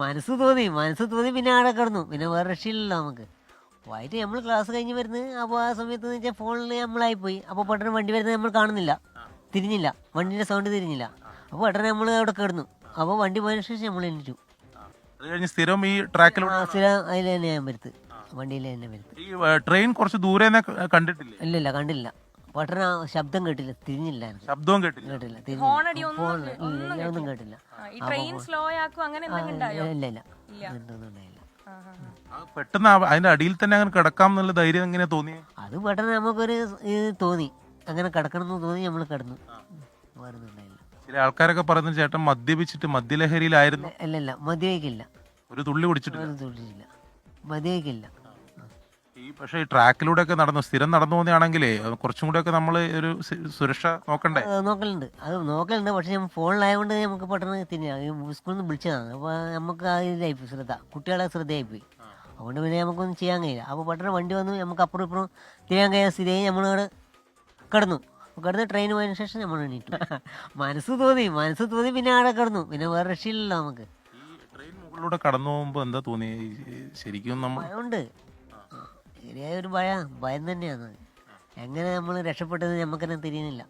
മനസ്സ് തോന്നി മനസ്സ് തോന്നി പിന്നെ ആടെ കിടന്നു. പിന്നെ വേറെ രക്ഷയില്ലല്ലോ നമുക്ക്. വൈകിട്ട് നമ്മൾ ക്ലാസ് കഴിഞ്ഞ് വരുന്നത് അപ്പോൾ ആ സമയത്ത് എന്ന് വെച്ചാൽ ഫോണിൽ നമ്മളായി പോയി. അപ്പോൾ പെട്ടെന്ന് വണ്ടി വരുന്നത് നമ്മൾ കാണുന്നില്ല. തിരിഞ്ഞില്ല. വണ്ടിന്റെ സൗണ്ട് തിരിഞ്ഞില്ല. അപ്പോൾ പെട്ടെന്ന് നമ്മൾ അവിടെ കിടന്നു. അപ്പോൾ വണ്ടി പോയതിനു ശേഷം നമ്മൾ എണീറ്റു. കഴിഞ്ഞ് സ്ഥിരം ഈ ട്രാക്കിലൂടെ ആ സ്ഥിരം അതിൽ തന്നെ ഞാൻ വരുത്ത്. വണ്ടിയിൽ തന്നെ വരുത്ത്. ഈ ട്രെയിൻ കുറച്ച് ദൂരെ കണ്ടിട്ടില്ല? ഇല്ല ഇല്ല കണ്ടില്ല പെട്ടെന്ന് ആ ശബ്ദം കേട്ടില്ല തിരിഞ്ഞില്ല എനിക്ക്. ശബ്ദവും കേട്ടില്ല. കേട്ടില്ല ഹോൺ അടി ഒന്നും ഫോൺ ഇല്ല, ഇല്ല ഒന്നും കേട്ടില്ല. ഈ ട്രെയിൻ സ്ലോ ആക്കും അങ്ങനെ എന്തെങ്കിലും ഉണ്ടായോ? ഇല്ല ഇല്ല. ഇല്ല. അങ്ങനത്തൊന്നും ഉണ്ടായില്ല. ആ, ആ, ആ. ആ, പെട്ടെന്ന് ആ- അതിന്റെ അടിയിൽ തന്നെ അങ്ങനെ കിടക്കാം എന്നുള്ള ധൈര്യം എങ്ങനെ തോന്നി അത് പെട്ടെന്ന് നമുക്കൊരു ഇത് തോന്നി. അങ്ങനെ കിടക്കണം എന്ന് തോന്നി നമ്മൾ കിടന്നു. വേറെ ചില ആൾക്കാരൊക്കെ പറയുന്നത് ചേട്ടൻ മദ്യപിച്ചിട്ട് മദ്യലഹരിയിലായിരുന്നു. അല്ലല്ല ഇല്ല മതിയായിക്കില്ല ഒരു തുള്ളി കുടിച്ചിട്ടില്ല. ഒരു തുള്ളിയില്ല. മതിയായിക്കില്ല ഈ പക്ഷേ ഈ ട്രാക്കിലൂടെ ഒക്കെ നടന്നു സ്ഥിരം നടന്നു പോകുന്നതാണെങ്കിലേ കുറച്ചും കൂടെ ഒക്കെ നമ്മൾ ഒരു സുരക്ഷ നോക്കണ്ടേ? നോക്കലുണ്ട്. അത് നോക്കലുണ്ട്. പക്ഷേ ഫോണിലായതുകൊണ്ട് നമുക്ക് പെട്ടെന്ന് തിരിഞ്ഞാൽ സ്കൂളിൽ നിന്ന് വിളിച്ചതാണ്. അപ്പോൾ നമുക്ക് ആ ഇതിലായിപ്പോയി ശ്രദ്ധ. കുട്ടികളെ ശ്രദ്ധയായിപ്പോയി അതുകൊണ്ട് പിന്നെ നമുക്കൊന്നും ചെയ്യാൻ കഴിയില്ല. അപ്പോൾ പെട്ടെന്ന് വണ്ടി വന്നു നമുക്ക് അപ്പുറം ഇപ്പുറം തിരിയാൻ കഴിയാൻ സ്ഥിതി നമ്മളവിടെ കിടന്നു. കിടന്ന് ട്രെയിൻ പോയതിന് ശേഷം നമ്മൾ എണീറ്റു. മനസ്സ് തോന്നി. മനസ്സ് തോന്നി പിന്നെ അവിടെ കിടന്നു. പിന്നെ വേറെ രക്ഷയില്ലല്ലോ നമുക്ക്. ട്രെയിൻ മുകളിലൂടെ കടന്നു പോകുമ്പോൾ എന്താ തോന്നി ശരിക്കും നമ്മൾ ഭയമുണ്ട്. ശരിയായ ഒരു ഭയം ഭയം തന്നെയാണ്. എങ്ങനെ നമ്മൾ രക്ഷപ്പെട്ടത് നമുക്കെന്നെ തിരിയുന്നില്ല.